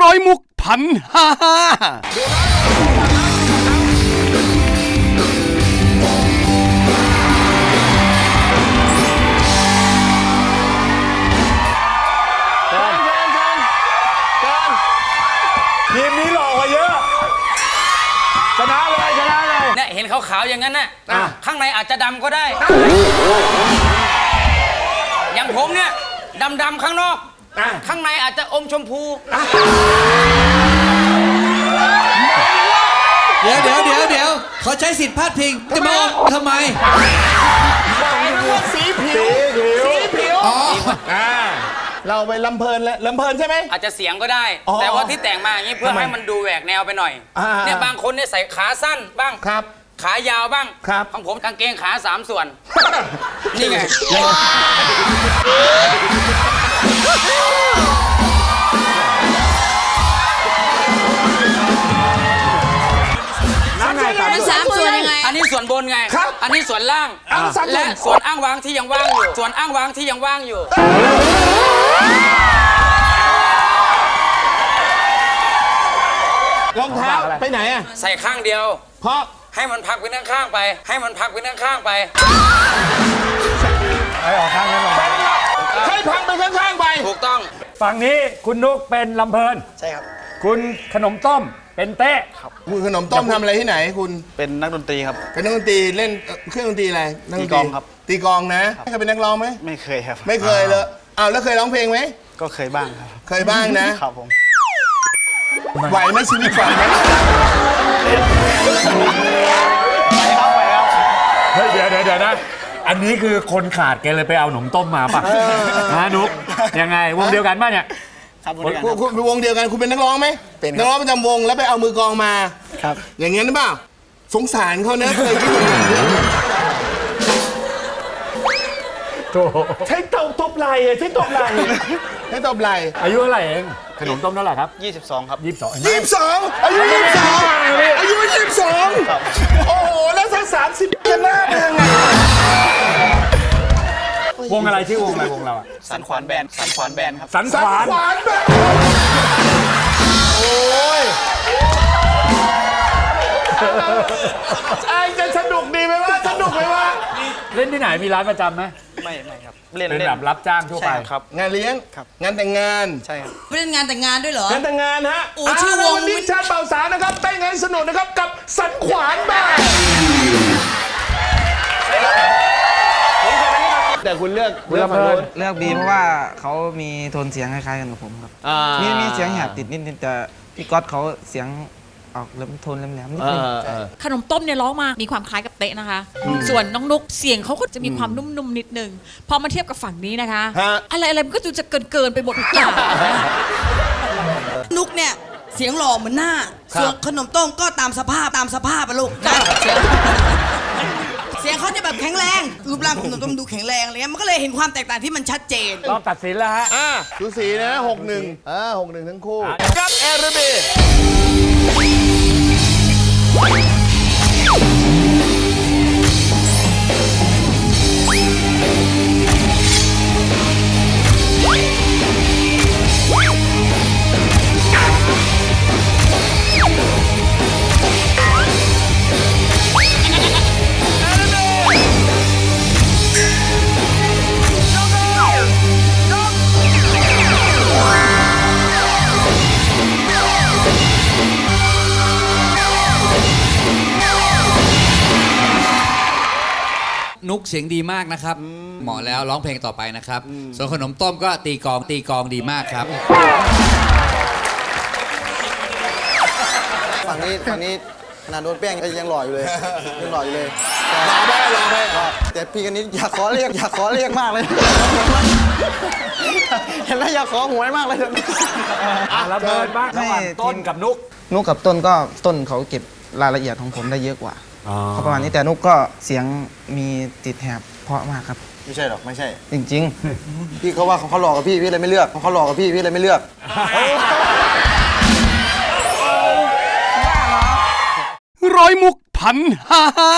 ร้อยมุกพันห้าห้าทีมนี้หล่อกว่าเยอะ ชนะเลยชนะเลย เนี่ยเห็นขาวๆอย่างนั้นน่ะอะ ข้างในอาจจะดำก็ได้ อย่างผมเนี่ยดำๆข้างนอก อะ ข้างในอาจจะอมชมพู เดี๋ยวเดี๋ยวเดี๋ยวเดี๋ยวเขาใช้สิทธิ์พาดพิงจะมาอมทำไมสีผิวสีผิวอ๋อ อ่า เราไปลำเพลินแล้วลำเพลินใช่ไหม อาจจะเสียงก็ได้ อ๋อแต่ว่าที่แต่งมาอย่างนี้เพื่อทำไมให้มันดูแหวกแนวไปหน่อยอ่า เนี่ยบางคนเนี่ยใส่ขาสั้นบ้าง ครับ ขายาวบ้าง ครับ ของผมกางเกงขาสามส่วน นี่ไง นนี้ส่วนบนไง ครับอันนี้ส่วนล่างอ่าสามส่วนและส่วนอ้างวางที่ยังว่างอยู่ ส่วนอ้างวางที่ยังว่างอยู่ รองเท้าไปไหนอะใส่ข้างเดียว เพราะให้มันพักไปข้างๆไป ให้มันพักไปข้างๆไปให้พังไปข้างๆไป ถูกต้อง ฝั่งนี้คุณนุกเป็นลำเพลิน ใช่ครับ คุณขนมต้ม เป็นเต้คุณขนมต้มทำอะไรที่ไหนคุณเป็นนักดนตรีครับ เป็นนักดนตรีเล่นเอ่อเครื่องดนตรีอะไรนัดนตีกลองครับ ตีกลองนะเคยเป็นนักร้องไหมไม่เคยครับ ไม่เคยเลยอ้าวแล้วเคยร้องเพลงไหมก็เคยบ้างครับเคยบ้างนะ ครับผม ไหวไหมชีวิตไหวไหมเฮ้ยเดี๋ยวเดี๋ยวเดี๋ยวนะ อันนี้คือคนขาดแกเลยไปเอาขนมต้มมาป่ะนะนุกยังไงวงเดียวกันป่ะเนี่ย ครับผมคุณคุณเป็นวงเดียวกันคุณเป็นนักร้องไหมเป็นครับ นักร้องประจำวงแล้วไปเอามือกลองมา ครับ อย่างเงี้ยหรือเปล่าสงสารเขานะเคยคิดอย่างนี้นโถใช้เตาตบไหลใช้ตบไหลให้ตบไหลอายุเท่าไหร่เองขนมต้มเท่าไหร่ครับ22 ครับ ยี่สิบสองยี่สิบสองอายุยี่สิบสองอายุยี่สิบสองโอ้โหแล้วสักสามสิบจะหน้าเป็นยังไง วงอะไรชื่อวงอะไรวงเราอะสันขวานแบนสันขวานแบนครับสันสัขนวานขวานแบบโอ้ยไอจะสนุกดีไหมวะสนุกไหมวะเล่นที่ไหนมีร้านประจำไหมไม่ไม่ครับเล่นเป็นเล่นแบบรับจ้างทั่วไปใช่ครับ งานเลี้ยงครับงานแต่งงานใช่ครับเล่นงานแต่งงานด้วยเหรอ งานแต่งงานฮะโอ้ชื่อวงาวันนี้ชาติเบาสาวนะครับเต้นงานสนุกนะครับกับสันขวานแบบ แต่คุณเลือกเลือกฝั่งนู้นเลือกบีเพราะว่าเขามีโทนเสียงคล้ายๆกันกับผมครับมีมีเสียงแหบติดนิดๆแต่พี่ก๊อตเขาเสียงออกเริ่มโทนแหลมๆนิดนึงขนมต้มเนี่ยร้องมามีความคล้ายกับเตะนะคะ ส่วนน้องนุกเสียงเขาก็จะมีความนุ่มๆนิดนึง พอมาเทียบกับฝั่งนี้นะคะ ฮะ อะไรอะไรมันก็ดูจะเกินๆไปหมดทุกอย่างนุกเนี่ย เสียงหล่อเหมือนหน้าส่วนขนมต้มก็ตามสภาพตามสภาพอะลูกเสียงเขาจะ แบบแข็งแรงรูปร่างขนมต้มดูแข็งแรงอะไรเงี้ยมันก็เลยเห็นความแตกต่างที่มันชัดเจน รอบตัดสินแล้วฮะ อ่าดูสีนะหกหนึ่งอ่าหกหนึ่งทั้งคู่ กับแอร์บี นุกเสียงดีมากนะครับ เหมาะแล้วร้องเพลงต่อไปนะครับ ส่วนขนมต้มก็ตีกลองตีกลองดีมากครับ ฝั่งนี้ฝั่งนี้ขนาดโดนแป้งก็ยังหล่ออยู่เลยยังหล่ออยู่เลยรอได้รอได้แต่พี่กันนี้อยากขอเรียกอยากขอเรียกมากเลย เห็นแล้วอยากขอหวยมากเลยอะระเบิดบ้างระหว่างต้นกับนุก นุกกับต้นก็ต้นเขาเก็บรายละเอียดของผมได้เยอะกว่า เขาประมาณนี้แต่นุกก็เสียงมีติดแหบเพราะมากครับ ไม่ใช่หรอกไม่ใช่ จริง พี่เขาว่าเขาหลอกกับพี่พี่เลยไม่เลือกเขาหลอกกับพี่พี่เลยไม่เลือกร้อยมุกพันห้าห้า